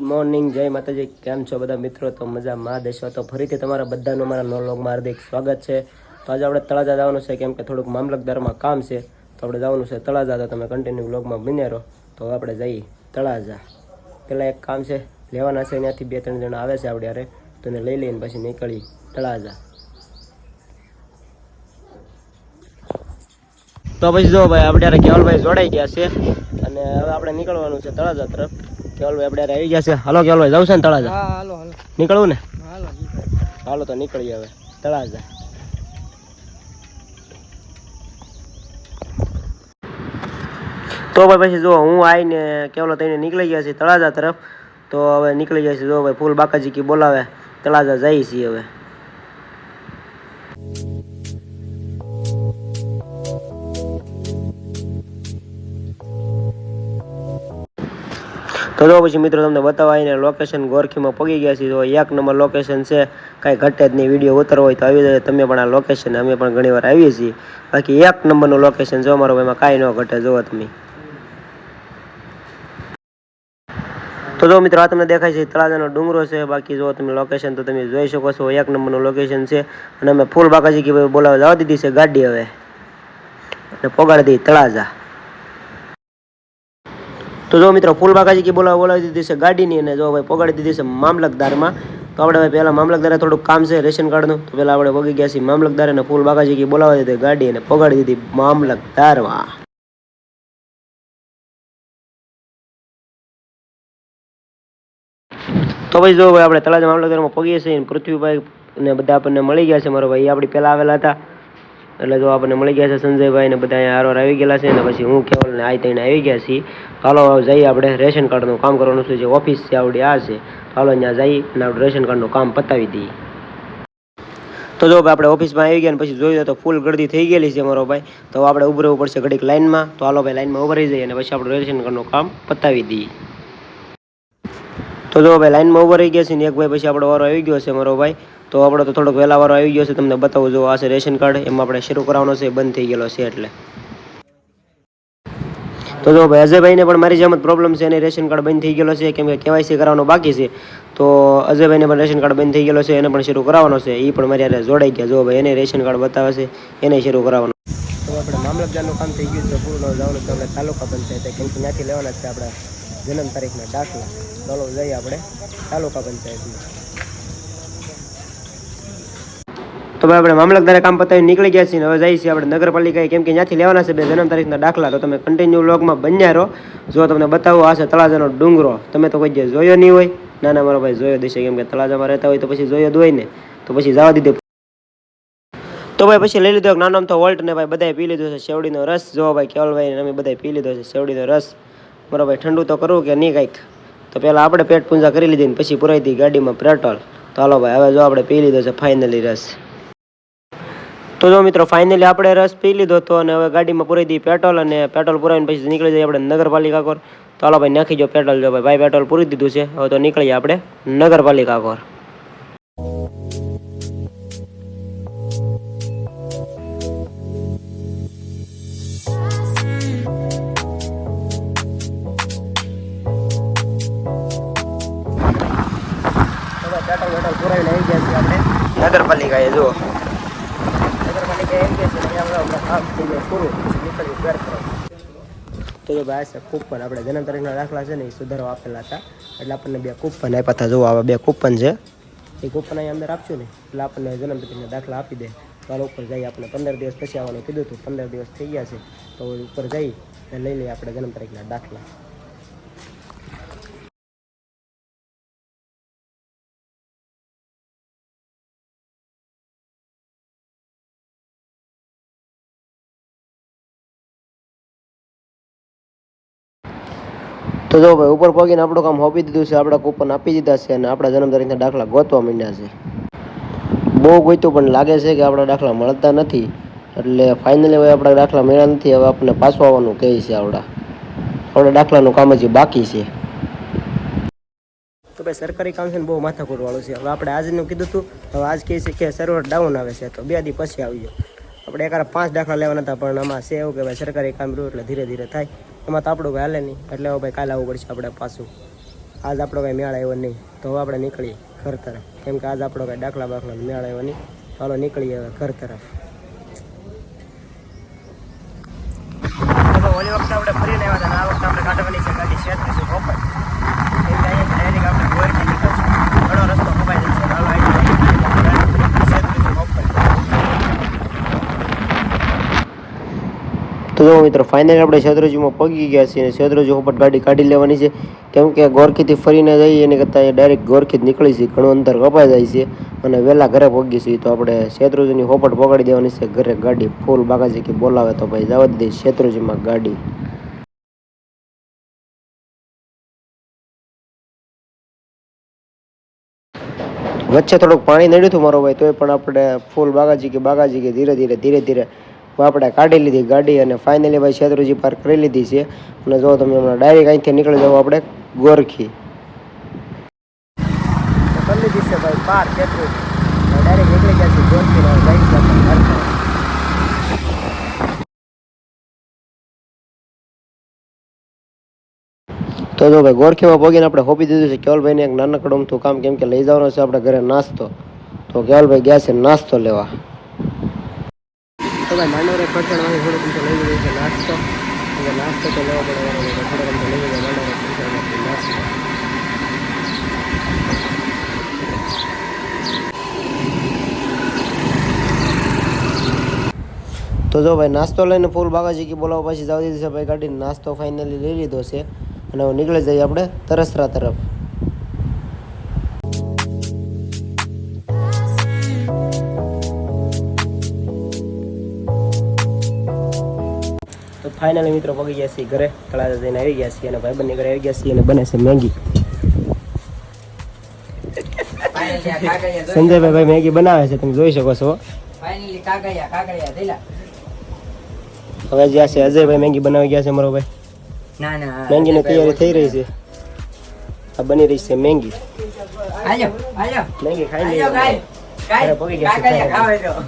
Good morning, જય માતાજી, કેમ છો બધા મિત્રો? તો મજા માં દેશો તો ફરીથી તમારા બધાનું મારા નોલોગમાં હાર્દિક સ્વાગત છે. તો આજે આપણે તળાજા જવાનું છે, કેમ કે થોડુંક મામલતદારમાં કામ છે. તો આપણે જવાનું છે તળાજા, તો તમે કન્ટિન્યુ બ્લોગમાં બન્યા રહો. તો આપણે જઈએ તળાજા. પહેલાં એક કામ છે, લેવાના છે, ત્યાંથી બે ત્રણ જણા આવે છે આપણે યારે, તો એને લઈ લઈને પછી નીકળી તળાજા. તો પછી જો ભાઈ, આપણે યારે કેવલભાઈ જોડાઈ ગયા છે. અને હવે આપણે નીકળવાનું છે તળાજા તરફ. કેવલભાઈ આપણે આવી ગયા છે. હાલો કેવલભાઈ જવું છે ને તળાજા? હાલો હાલો. નીકળવું ને? હાલો હાલો તો નીકળીએ હવે. તળાજા. તો ભાઈ પછી જો હું આવીને કેવલો થઈને નીકળી ગયા છીએ તળાજા તરફ. તો હવે નીકળી ગયા છીએ જો ભાઈ ફૂલ બાકાજી કી બોલાવે. તળાજા જઈએ છીએ હવે. તો જો પછી મિત્રો તમને બતાવવા આવીને લોકેશન ગોરખીમાં પગી ગયા છીએ, તો એક નંબર લોકેશન છે. કાંઈ ઘટે જ નહીં વીડિયો ઉતરવો હોય તો આવી જાય. તમે પણ આ લોકેશન અમે પણ ઘણી વાર આવીએ છીએ. બાકી એક નંબરનું લોકેશન જો અમારો, એમાં કાંઈ ન ઘટે, જુઓ તમે. તો જો મિત્રો, આ તમને દેખાય છે તળાજાનો ડુંગરો છે. બાકી જો તમે લોકેશન તો તમે જોઈ શકો છો, એક નંબરનું લોકેશન છે. અને અમે ફૂલ બાકાજી કે બોલાવવા જવા દીધી છે ગાડી હવે. અને પોગાડી દીધી તળાજા. તો જો મિત્રો ફૂલ કે બોલાવા, બોલાવી દીધી છે ગાડીની અને જો ભાઈ પગાડી દીધી છે મામલતદારમાં તો આપણે ભાઈ પહેલાં મામલતદારે થોડુંક કામ છે, રેશન કાર્ડનું. તો પહેલાં આપણે પગી ગયા છીએ મામલતદાર અને ફૂલ બાકાજી બોલાવા દીધી ગાડી અને પગાડી દીધી મામલતદારમાં તો ભાઈ જો ભાઈ આપણે તળાજા મામલતદારમાં પગીએ છીએ પૃથ્વીભાઈ ને બધા આપણને મળી ગયા છે. મારો ભાઈ આપણી પહેલાં આવેલા હતા. એટલે જો આપણને મળી ગયા છે સંજયભાઈ ને બધા અહીંયા હારોર આવી ગયેલા છે ને પછી હું કેવલ ને આઈ તઈને આવી ગયા છીએ. હાલો જઈએ આપણે રેશન કાર્ડનું કામ કરવાનું છે, જે ઓફિસ છે આવડી આ છે. હાલો ત્યાં જઈએ અને આપણે રેશન કાર્ડનું કામ પતાવી દઈએ. તો જો આપણે ઓફિસમાં આવી ગયા ને પછી જોયું તો ફૂલ ગળદી થઈ ગયેલી છે મારો ભાઈ. તો આપણે ઉભું રહેવું પડશે ઘડીક લાઇનમાં તો હાલો ભાઈ લાઇનમાં ઊભા રહી જઈએ અને પછી આપણે રેશન કાર્ડનું કામ પતાવી દઈએ. તો જો ભાઈ લાઈનમાં ઊભા ગયા છે ને એક ભાઈ પછી આપણો વારો આવી ગયો છે મારો ભાઈ. તો આપણે તો થોડોક વહેલાવારો આવી ગયો છે, તમને બતાવું જો આ છે રેશન કાર્ડ, એમાં આપણે શરૂ કરાવવાનો છે બંધ થઈ ગયેલો છે એટલે. તો જો ભાઈ, અજયભાઈને પણ મારી જેમ જ પ્રોબ્લેમ છે, એને રેશન કાર્ડ બંધ થઈ ગયેલો છે, કેમ કે કેવાયસી કરાવવાનો બાકી છે. તો અજયભાઈને પણ રેશન કાર્ડ બંધ થઈ ગયેલો છે, એને પણ શરૂ કરાવવાનો છે એ પણ મારી હારે જોડાઈ ગયા. જો ભાઈ, એને રેશન કાર્ડ બતાવે છે, એને શરૂ કરાવવાનો. તો આપણે મામલતદારનું કામ થઈ ગયું છે પૂરું જવાનું છે, આપણે તાલુકા પંચાયત કેમ કે ત્યાંથી લેવાના છે આપણા જન્મ તારીખના દાખલા. ચાલો જઈએ આપણે તાલુકા પંચાયતમાં. તો ભાઈ, આપણે મામલતદારે કામ પતાવી નીકળી ગયા છીએ હવે જઈએ છીએ આપણે નગરપાલિકાએ. કેમ કે ત્યાંથી લેવાના છે બે જન્મ તારીખના દાખલા. તો તમે કન્ટિન્યુ લોગમાં બન્યા રહો. જો તમને બતાવો, આ છે તળાજાનો ડુંગરો. તમે તો કોઈ જે જોયો નહીં હોય. ના ના, મારો ભાઈ, જોયો દેશે. કેમ કે તળાજામાં રહેતા હોય તો પછી જોયો જ હોય ને. તો પછી જવા દીધે. તો ભાઈ, પછી લઈ લીધો નાનો તો વોલ્ટ ને ભાઈ, બધાએ પી લીધો છે. શેવડીનો રસ. જો ભાઈ કેવલભાઈ અમે બધાએ પી લીધો છે, શેવડીનો રસ. મારો ભાઈ, ઠંડુ તો કરવું કે નહીં કાંઈક? તો પહેલાં આપણે પેટ પૂંજા કરી લીધી ને પછી પુરાઈ હતી ગાડીમાં પેટ્રોલ. તો હાલો ભાઈ, હવે જો આપણે પી લીધો છે ફાઇનલી રસ. તો જો મિત્રો ફાઇનલી આપણે રસ પી લીધો હતો અને હવે ગાડીમાં પૂરી દીધી પેટ્રોલ અને પેટ્રોલ પુરાવીને પછી નીકળી જઈએ આપણે નગરપાલિકા કોર. તો હાલો ભાઈ, નાખી જો પેટ્રોલ જો ભાઈ. ભાઈ, પેટ્રોલ પૂરી દીધું છે. હવે તો નીકળીએ આપણે નગરપાલિકા કોર. પેટ્રોલ વેટ્રોલ નગરપાલિકાએ, જુઓ. તો જો ભાઈ છે કૂપન. આપણે જન્મ તારીખના દાખલા છે ને, એ સુધારો આપેલા હતા. એટલે આપણને બે કૂપન આપ્યા હતા. જો આવા બે કૂપન છે. એ કૂપન અહીં અંદર આપશું ને, એટલે આપણને જન્મ તારીખના દાખલા આપી દે. ચાલો ઉપર જઈએ. આપણે પંદર દિવસ પછી આવવાનું કીધું હતું. પંદર દિવસ થઈ ગયા છે. તો ઉપર જઈ લઈ લઈએ આપણે જન્મ તારીખના દાખલા. તો જો ભાઈ, ઉપર પગીને આપણું કામ હોપી દીધું છે, આપણા કૂપન આપી દીધા છે અને આપણા જન્મ તારીખના દાખલા ગોતવા માંડ્યા છે. બહુ ગોઈતું પણ લાગે છે કે આપણા દાખલા મળતા નથી. એટલે ફાઇનલી હવે આપણા દાખલા મળ્યા નથી, હવે આપણને પાછું આવવાનું કહે છે આપણા આપણા દાખલાનું કામ હજી બાકી છે. તો ભાઈ, સરકારી કામ છે ને બહુ માથાકૂટ વાળું છે. હવે આપણે આજનું કીધું હતું હવે આજ કહે છે કે સર્વર ડાઉન આવે છે, તો બે દી પછી આવી જાઓ આપણે એકારે પાંચ દાખલા લેવાના હતા, પણ આમાં છે એવું કે ભાઈ, સરકારી કામ રહ્યું એટલે ધીરે ધીરે થાય. એમાં તો આપણું કંઈ હાલે નહીં. એટલે હવે ભાઈ કાલે આવવું પડશે આપણે પાછું. આજ આપણો કાંઈ મેળ આવ્યો નહીં. તો હવે આપણે નીકળીએ ઘર તરફ. કેમ કે આજ આપણો કાંઈ દાખલા બાખલા મેળ આવ્યો નહીં. ચાલો નીકળીએ હવે ઘર તરફ. ઓલી આપણે ફરીને આવ્યા હતા આ વખતે આપણે કાઢવાની છે ગાડી શેત્રીસ ઓપન કેમ કે અહીંયા ડાયરેક્ટ આપણે ગોરથી નીકળશું ઘણો રસ્તો કપાઈ જશે ચાલો અહીંયા શેત્રીસ ઓપન તો જો મિત્રો ફાઇનલી આપણે શેત્રુજીમાં પગી ગયા છીએ અને શેત્રુજી ઉપર ગાડી કાઢી લેવાની છે. કેમ કે ગોરખીથી ફરીને જઈએ, એની કરતાં ડાયરેક્ટ ગોરખી જ નીકળી છે ઘણું અંતર કપાઈ જાય છે અને વહેલા ઘરે પગી છીએ. તો આપણે શેત્રુજીની હોપટ પકડી દેવાની છે. ઘરે ગાડી ફૂલ બાગાજી કે બોલાવે તો ભાઈ જવા દઈએ શેત્રુજીમાં ગાડી. વચ્ચે થોડુંક પાણી નડ્યું હતું મારો ભાઈ, તોય પણ આપણે ફૂલ બાગાજી કે બાગાજી કે ધીરે ધીરે ધીરે ધીરે આપણે કાઢી લીધી ગાડી અને ફાઇનલી ભાઈ શેત્રુજી પાર્ક કરી લીધી છે. અને જો તમે હમણાં ડાયરેક્ટ અહીંથી નીકળી જાવ આપણે ગોરખી. કરી લીધી છે ભાઈ પાર શેત્રુજી. ડાયરેક્ટ નીકળી ગયા છે ગોરખી તો જો ભાઈ ગોરખીમાં પગીને આપણે હોપી દીધું છે. કેવલભાઈને એક નાનકડું અમથું કામ કેમ કે લઈ જવાનો છે આપણે ઘરે નાસ્તો. તો કેવલભાઈ ગયા છે નાસ્તો લેવા. તો ભાઈ માંડવરે ફરસાણમાંથી થોડુંક અમથું લઈ લીધું છે નાસ્તો. એટલે નાસ્તો તો લેવો પડે થોડોક લઈ લીધો માંડવરે ફરસાણમાંથી નાસ્તો. તો જો ભાઈ નાસ્તો લઈને ફૂલ બાગાજી બોલાવવા પછી જવા દીધી છે ભાઈ ગાડીને નાસ્તો ફાઇનલી લઈ લીધો છે. અને હું નીકળી જઈએ આપણે તરસરા તરફ. ફાઇનલી મિત્રો પગી ગયા છીએ ઘરે. તળાજા જઈને આવી ગયા છીએ અને ભાઈ બંને ઘરે આવી ગયા છીએ અને બને છે મેગી. સંજયભાઈ ભાઈ મેગી બનાવે છે તમે જોઈ શકો છો. હવે જ્યાં છે અજયભાઈ મેગી બનાવી ગયા છે મારો ભાઈ. મેંગીની તૈયારી થઈ રહી છે. આ બની રહી છે મેંગી. મેંગી ખાઈ લઈએ પગી ગયા છે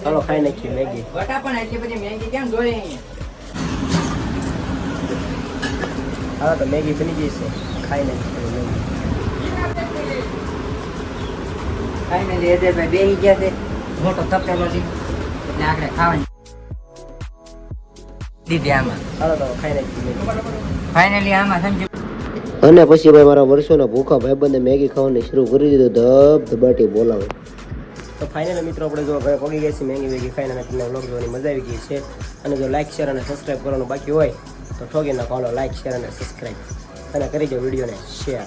ચાલો ખાઈ નાખીએ મેગી. બટા પણ એટલી બધી મહેંગી કેમ જોઈ હા તો મેગી બની ગઈ છે. ખાઈ નાખીએ મેગી. ફાઇનલી એદેભાઈ બેહી ગયા છે. મોટો તપેલો છે. એટલે આપણે ખાવાની. દીધી આમાં. ચાલો તો ખાઈ નાખીએ ફાઇનલી આમાં સંજુ અને પછી ભાઈ મારા વર્ષોના ભૂખા ભાઈબંધે મેગી ખાવાની શરૂ કરી દીધું. ધબ ધબાટી બોલાવે. તો ફાઇનલ મિત્રો આપણે જો ઘરે પગી ગયા છીએ મેંગી વેગી ખાઈને અને તમને વ્લોગ જોવાની મજા આવી ગઈ છે. અને જો લાઇક શેર અને સબસ્ક્રાઈબ કરવાનું બાકી હોય, તો ઠોકીને ફોલો લાઇક શેર અને સબસ્ક્રાઈબ અને કરી દો વિડીયોને શેર